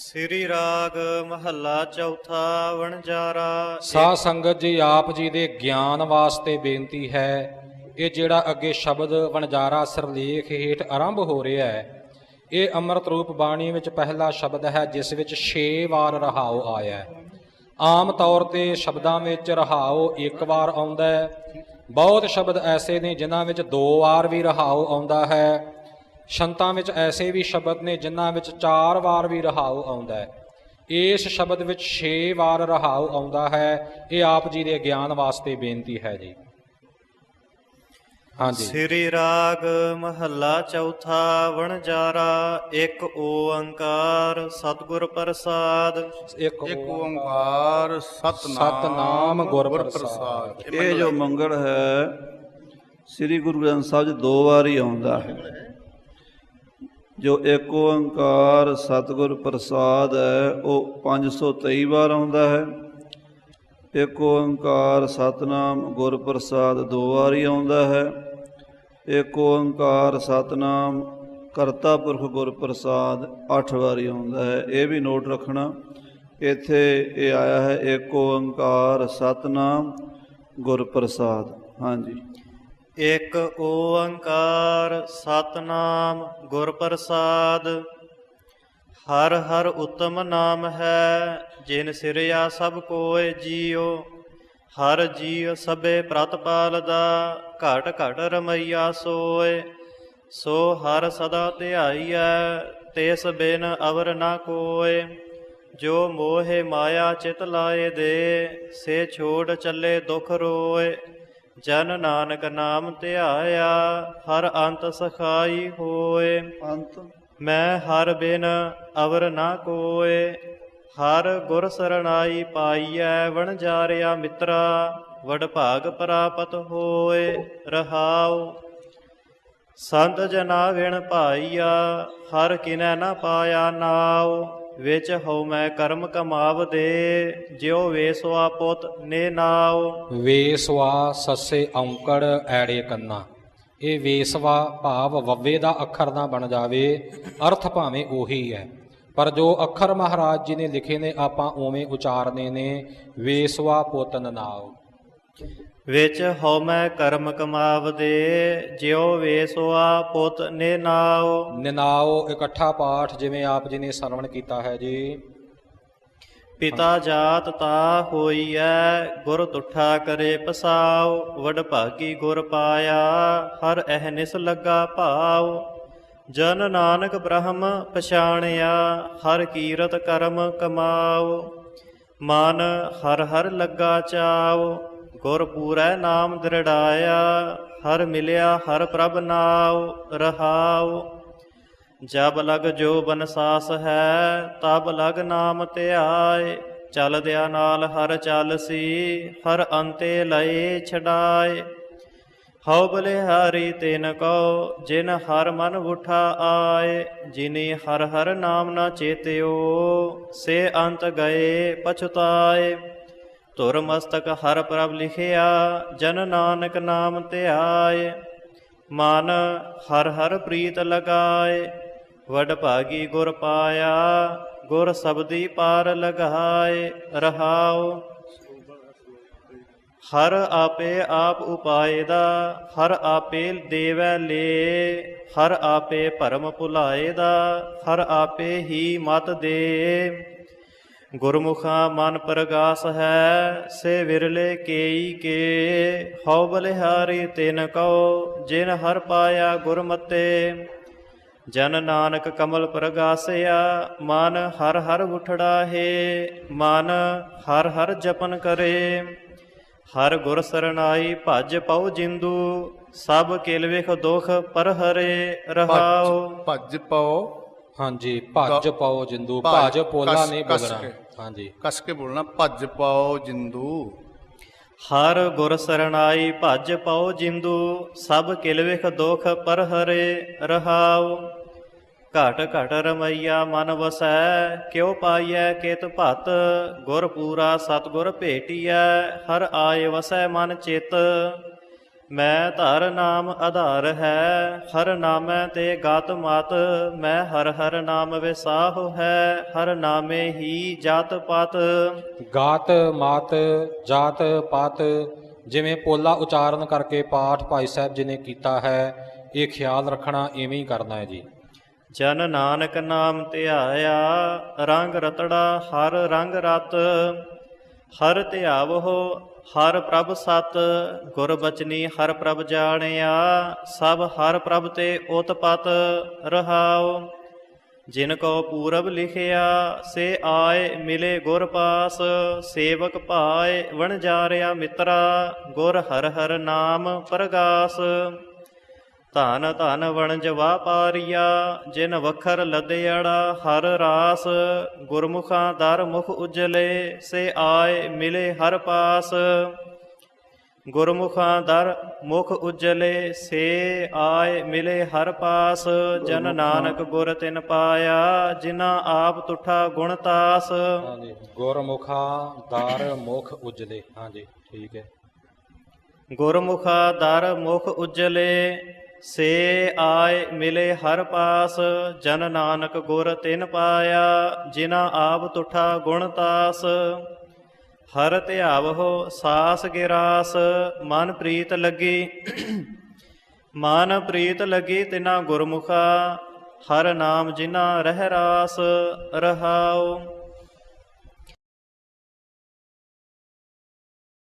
ਸ੍ਰੀ ਰਾਗ ਮਹੱਲਾ ਚੌਥਾ ਵਣਜਾਰਾ। ਸਾ ਸੰਗਤ ਜੀ, ਆਪ ਜੀ ਦੇ ਗਿਆਨ ਵਾਸਤੇ ਬੇਨਤੀ ਹੈ, ਇਹ ਜਿਹੜਾ ਅੱਗੇ ਸ਼ਬਦ ਵਣਜਾਰਾ ਸਰਲੇਖ ਹੇਠ ਆਰੰਭ ਹੋ ਰਿਹਾ ਹੈ, ਇਹ ਅੰਮ੍ਰਿਤ ਰੂਪ ਬਾਣੀ ਵਿੱਚ ਪਹਿਲਾ ਸ਼ਬਦ ਹੈ, ਜਿਸ ਵਿੱਚ 6 ਵਾਰ ਰਹਾਉ ਆਇਆ ਹੈ। ਆਮ ਤੌਰ ਤੇ ਸ਼ਬਦਾਂ ਵਿੱਚ ਰਹਾਉ ਇੱਕ ਵਾਰ ਆਉਂਦਾ ਹੈ, ਬਹੁਤ ਸ਼ਬਦ ਐਸੇ ਨੇ ਜਿਨ੍ਹਾਂ ਵਿੱਚ ਦੋ ਵਾਰ ਵੀ ਰਹਾਉ ਆਉਂਦਾ ਹੈ ਸ਼ੰਤਾਂ ਵਿੱਚ ਐਸੇ ਵੀ ਸ਼ਬਦ ਨੇ ਜਿਨ੍ਹਾਂ ਵਿੱਚ ਚਾਰ ਵਾਰ ਵੀ ਰਹਾਉ ਆਉਂਦਾ ਹੈ। ਇਸ ਸ਼ਬਦ ਵਿੱਚ 6 ਵਾਰ ਰਹਾਉ ਆਉਂਦਾ ਹੈ। ਇਹ ਆਪ ਜੀ ਦੇ ਗਿਆਨ ਵਾਸਤੇ ਬੇਨਤੀ ਹੈ ਜੀ। ਹਾਂਜੀ ਸ੍ਰੀ ਰਾਗ ਮਹੱਲਾ ਚੌਥਾ ਵਣਜਾਰਾ ਇੱਕ ਓੰਕਾਰ ਸਤਿਗੁਰ ਪ੍ਰਸਾਦ। ਇੱਕ ਓੰਕਾਰ ਸਤਨਾਮ ਗੁਰ ਪ੍ਰਸਾਦ। ਇਹ ਜੋ ਮੰਗਲ ਹੈ ਸ੍ਰੀ ਗੁਰੂ ਗ੍ਰੰਥ ਸਾਹਿਬ 'ਚ ਦੋ ਵਾਰ ਹੀ ਆਉਂਦਾ ਹੈ। ਜੋ ਇੱਕ ਓੰਕਾਰ ਸਤਿਗੁਰ ਪ੍ਰਸਾਦ ਹੈ, ਉਹ 523 ਵਾਰ ਆਉਂਦਾ ਹੈ। ਇੱਕ ਓੰਕਾਰ ਸਤਨਾਮ ਗੁਰ ਪ੍ਰਸਾਦ ਦੋ ਵਾਰੀ ਆਉਂਦਾ ਹੈ। ਇੱਕ ਓੰਕਾਰ ਸਤਨਾਮ ਕਰਤਾ ਪੁਰਖ ਗੁਰ ਪ੍ਰਸਾਦ ਅੱਠ ਵਾਰੀ ਆਉਂਦਾ ਹੈ। ਇਹ ਵੀ ਨੋਟ ਰੱਖਣਾ, ਇੱਥੇ ਇਹ ਆਇਆ ਹੈ, ਇੱਕ ਓੰਕਾਰ ਸਤਨਾਮ ਗੁਰ ਪ੍ਰਸਾਦ। ਹਾਂਜੀ। ਇੱਕ ਓੰਕਾਰ ਸਤਨਾਮ ਗੁਰ ਪ੍ਰਸਾਦ ਹਰ ਹਰ ਉਤਮ ਨਾਮ ਹੈ, ਜਿਨ ਸਿਰਿਆ ਸਭ ਕੋਇ ਜੀਉ, ਹਰ ਜੀਉ ਸਭੇ ਪ੍ਰਤਪਾਲ ਦਾ ਘਟ ਘਟ ਰਮਈਆ ਸੋਏ ਸੋ ਹਰ ਸਦਾ ਧਿਆਈਐ, ਤਿਸ ਬਿਨ ਅਵਰ ਨਾ ਕੋਇ, ਜੋ ਮੋਹਿ ਮਾਇਆ ਚਿਤ ਲਾਏ ਦੇ, ਸੇ ਛੋੜ ਚੱਲੇ ਦੁਖ ਰੋਏ ਜਨ ਨਾਨਕ ਨਾਮ ਧਿਆਇਆ ਹਰ ਅੰਤ ਸਖਾਈ ਹੋਏ। ਅੰਤ। ਮੈਂ ਹਰ ਬਿਨ ਅਵਰ ਨਾ ਕੋਏ ਹਰ ਗੁਰ ਸਰਣਾਈ ਪਾਈਐ ਵਣਜਾਰਿਆ ਮਿੱਤਰਾ ਵਡ ਭਾਗ ਪ੍ਰਾਪਤ ਹੋਏ ਰਹਾਉ। ਸੰਤ ਜਨਾ ਵਿਣ ਭਾਈਆ ਹਰ ਕਿਨੈ ਨਾ ਪਾਇਆ ਨਾਉ। ਵਿੱਚ ਹਉ ਮੈਂ ਕਰਮ ਕਮਾਵ ਦੇ, ਜਿਉ ਵੇਸਵਾ ਪੁੱਤ ਨੇ ਨਾਉ। ਵੇਸਵਾ ਸੱਸੇ ਔਂਕੜ ਐੜੇ ਕੰਨਾ। ਇਹ ਵੇਸਵਾ ਭਾਵ ਵੱਵੇ ਦਾ ਅੱਖਰ ਨਾ ਬਣ ਜਾਵੇ, ਅਰਥ ਭਾਵੇਂ ਉਹੀ ਹੈ। ਪਰ ਜੋ ਅੱਖਰ ਮਹਾਰਾਜ ਜੀ ਨੇ ਲਿਖੇ ਨੇ, ਆਪਾਂ ਉਵੇਂ ਉਚਾਰਨੇ ਨੇ, ਵੇਸਵਾ ਪੋਤਨ ਨਾਉ। ਵਿੱਚ ਹਉ ਮੈਂ ਕਰਮ ਕਮਾਵਦੇ ਜਿਉ ਵੇਸਵਾ ਪੁੱਤ ਨੇ ਨਾਉ ਨਿਨਾਓ ਇਕੱਠਾ ਪਾਠ ਜਿਵੇਂ ਆਪ ਜੀ ਨੇ ਸਰਵਣ ਕੀਤਾ ਹੈ ਜੀ। ਪਿਤਾ ਜਾਤ ਤਾ ਹੋਈਐ ਗੁਰ ਤੁਠਾ ਕਰੇ ਪਸਾਉ। ਵਡ ਭਾਗੀ ਗੁਰ ਪਾਇਆ ਹਰ ਅਹਨਿਸ ਲੱਗਾ ਭਾਉ। ਜਨ ਨਾਨਕ ਬ੍ਰਹਮ ਪਛਾਣਿਆ ਹਰ ਕੀਰਤ ਕਰਮ ਕਮਾਉ। ਮਨ ਹਰ ਹਰ ਲੱਗਾ ਚਾਉ। ਗੁਰ ਪੂਰੈ ਨਾਮ ਦ੍ਰਿੜਾਇਆ, ਹਰ ਮਿਲਿਆ, ਹਰ ਪ੍ਰਭ ਨਾਉ, ਰਹਾਉ। ਜਬ ਲਗ ਜੋ ਬਨਸਾਸ ਹੈ, ਤਬ ਲਗ ਨਾਮ ਧਿਆਏ। ਚਲਦਿਆ ਨਾਲ ਹਰ ਚਲਸੀ, ਹਰ ਅੰਤੇ ਲਏ ਛਡਾਏ। ਹਉ ਹਰੀ ਤਿਨ ਕੋ ਜਿਨ ਹਰ ਮਨ ਉਠਾ ਆਏ। ਜਿਨੀ ਹਰ ਹਰ ਨਾਮ ਨਾ ਚੇਤਿਓ, ਸੇ ਅੰਤ ਗਏ ਪਛਤਾਏ। ਧੁਰ ਮਸਤਕ ਹਰ ਪ੍ਰਭ ਲਿਖਿਆ, ਜਨ ਨਾਨਕ ਨਾਮ ਧਿਆਏ। ਮਨ ਹਰ ਹਰ ਪ੍ਰੀਤ ਲਗਾਏ, ਵਡ ਭਾਗੀ ਗੁਰ ਪਾਇਆ, ਗੁਰ ਸਬਦੀ ਪਾਰ ਲਗਾਏ, ਰਹਾਉ। ਹਰ ਆਪੇ ਆਪ ਉਪਾਏ ਦਾ, ਹਰ ਆਪੇ ਦੇਵੈ ਲੇ। ਹਰ ਆਪੇ ਭਰਮ ਭੁਲਾਏ ਦਾ, ਹਰ ਆਪੇ ਹੀ ਮਤ ਦੇ। ਗੁਰਮੁਖਾ ਮਨ ਪ੍ਰਗਾਸ ਹੈ ਸੇ ਵਿਰਲੇ ਕੇਈ ਕੇ। ਹਉ ਬਲਿਹਾਰੀ ਤਿਨ ਕਉ ਜਿਨ ਹਰ ਪਾਇਆ ਗੁਰਮਤੇ। ਜਨ ਨਾਨਕ ਕਮਲ ਪ੍ਰਗਾਸਿਆ ਮਨ ਹਰ ਹਰ ਉਠੜਾ ਹੈ। ਮਨ ਹਰ ਹਰ ਜਪਨ ਕਰੇ। ਹਰ ਗੁਰ ਸਰਣਾਈ ਭਜ ਪਉ ਜਿੰਦੂ ਸਭ ਕਿਲ ਵਿਖ ਦੁਖ ਪਰ ਹਰੇ ਰਹਾਉ। ਭੱਜ ਪਾਓ ਹਾਂਜੀ ਭੱਜ ਪਾਓ ਜਿੰਦੂ ਭੱਜ, ਪੋਲਾ ਨਹੀਂ ਕੇ। ਹਾਂਜੀ। ਕਸ ਕੇ ਬੋਲਣਾ ਭੱਜ ਪਾਓ ਜਿੰਦੂ। ਹਰ ਗੁਰ ਸਰਣਾਈ ਭਜ ਪਉ ਜਿੰਦੂ। ਸਭ ਕਿਲ ਵਿਖ ਦੁਖ ਪਰ ਹਰੇ ਰਹਾਉ। ਘਟ ਘਟ ਰਮਈਆ ਮਨ ਵਸੈ ਕਿਉ ਪਾਈਐ ਕਿਤ ਭਤ? ਗੁਰ ਪੂਰਾ ਸਤਗੁਰ ਭੇਟੀਐ ਹਰ ਆਏ ਵਸੈ ਮਨ ਚਿਤ। ਮੈਂ ਧਰ ਨਾਮ ਆਧਾਰ ਹੈ ਹਰ ਨਾਮੈ ਤੇ ਗਾਤ ਮਤ ਮੈਂ ਹਰ ਹਰ ਨਾਮ ਵਿਸਾਹੁ ਹੈ ਹਰ ਨਾਮੇ ਹੀ ਜਾਤ ਪਤ। ਗਾਤ ਮਾਤ ਜਾਤ ਪਾਤ ਜਿਵੇਂ ਪੋਲਾ ਉਚਾਰਨ ਕਰਕੇ ਪਾਠ ਭਾਈ ਸਾਹਿਬ ਜੀ ਨੇ ਕੀਤਾ ਹੈ ਇਹ ਖਿਆਲ ਰੱਖਣਾ ਇਵੇਂ ਹੀ ਕਰਨਾ ਹੈ ਜੀ। ਜਨ ਨਾਨਕ ਨਾਮ ਧਿਆਇਆ ਰੰਗ ਰਤੜਾ ਹਰ ਰੰਗ ਰਤ ਹਰ ਧਿਆਵੋ ਹਰ ਪ੍ਰਭ ਸਤ ਗੁਰ ਬਚਨੀ, ਹਰ ਪ੍ਰਭ ਜਾਣਿਆ, ਸਭ ਹਰ ਪ੍ਰਭ ਤੇ ਉਤਪਤ ਰਹਾਉ। ਜਿਨ ਕੋ ਪੂਰਬ ਲਿਖਿਆ, ਸੇ ਆਏ ਮਿਲੇ ਗੁਰ ਪਾਸ। ਸੇਵਕ ਭਾਏ ਵਣਜਾਰਿਆ ਮਿੱਤਰਾ, ਗੁਰ ਹਰ ਹਰ ਨਾਮ ਪ੍ਰਗਾਸ। ਧਨ ਧਨ ਵਣਜ ਵਾਪਾਰੀਆ ਜਿਨ ਵਖਰ ਲਦਿਆੜਾ ਹਰ ਰਾਸ ਗੁਰਮੁਖਾਂ ਦਰ ਮੁਖ ਉਜਲੇ ਸੇ ਆਏ ਮਿਲੇ ਹਰ ਪਾਸ। ਗੁਰਮੁਖਾਂ ਦਰ ਮੁਖ ਉਜਲੇ ਸੇ ਆਏ ਮਿਲੇ ਹਰ ਪਾਸ। ਜਨ ਨਾਨਕ ਗੁਰ ਤਿਨ ਪਾਇਆ ਜਿਨਾ ਆਪ ਤੁਠਾ ਗੁਣ ਤਾਸ। ਹਾਂਜੀ ਗੁਰਮੁਖਾ ਦਰ ਮੁਖ ਉਜਲੇ। ਹਾਂਜੀ ਠੀਕ ਹੈ। ਗੁਰਮੁਖਾ ਦਰ ਮੁਖ ਉਜਲੇ ਸੇ ਆਏ ਮਿਲੇ ਹਰ ਪਾਸ, ਜਨ ਨਾਨਕ ਗੁਰ ਤਿਨ ਪਾਇਆ, ਜਿਨਾ ਆਪ ਤੁਠਾ ਗੁਣ ਤਾਸ। ਹਰ ਧਿਆਵਹੁ ਸਾਸ ਗਿਰਾਸ, ਮਨ ਪ੍ਰੀਤ ਲੱਗੀ। ਮਨ ਪ੍ਰੀਤ ਲੱਗੀ ਤਿਨਾ ਗੁਰਮੁਖਾ, ਹਰ ਨਾਮ ਜਿਨਾ ਰਹਿ ਰਾਸ, ਰਹਾਉ।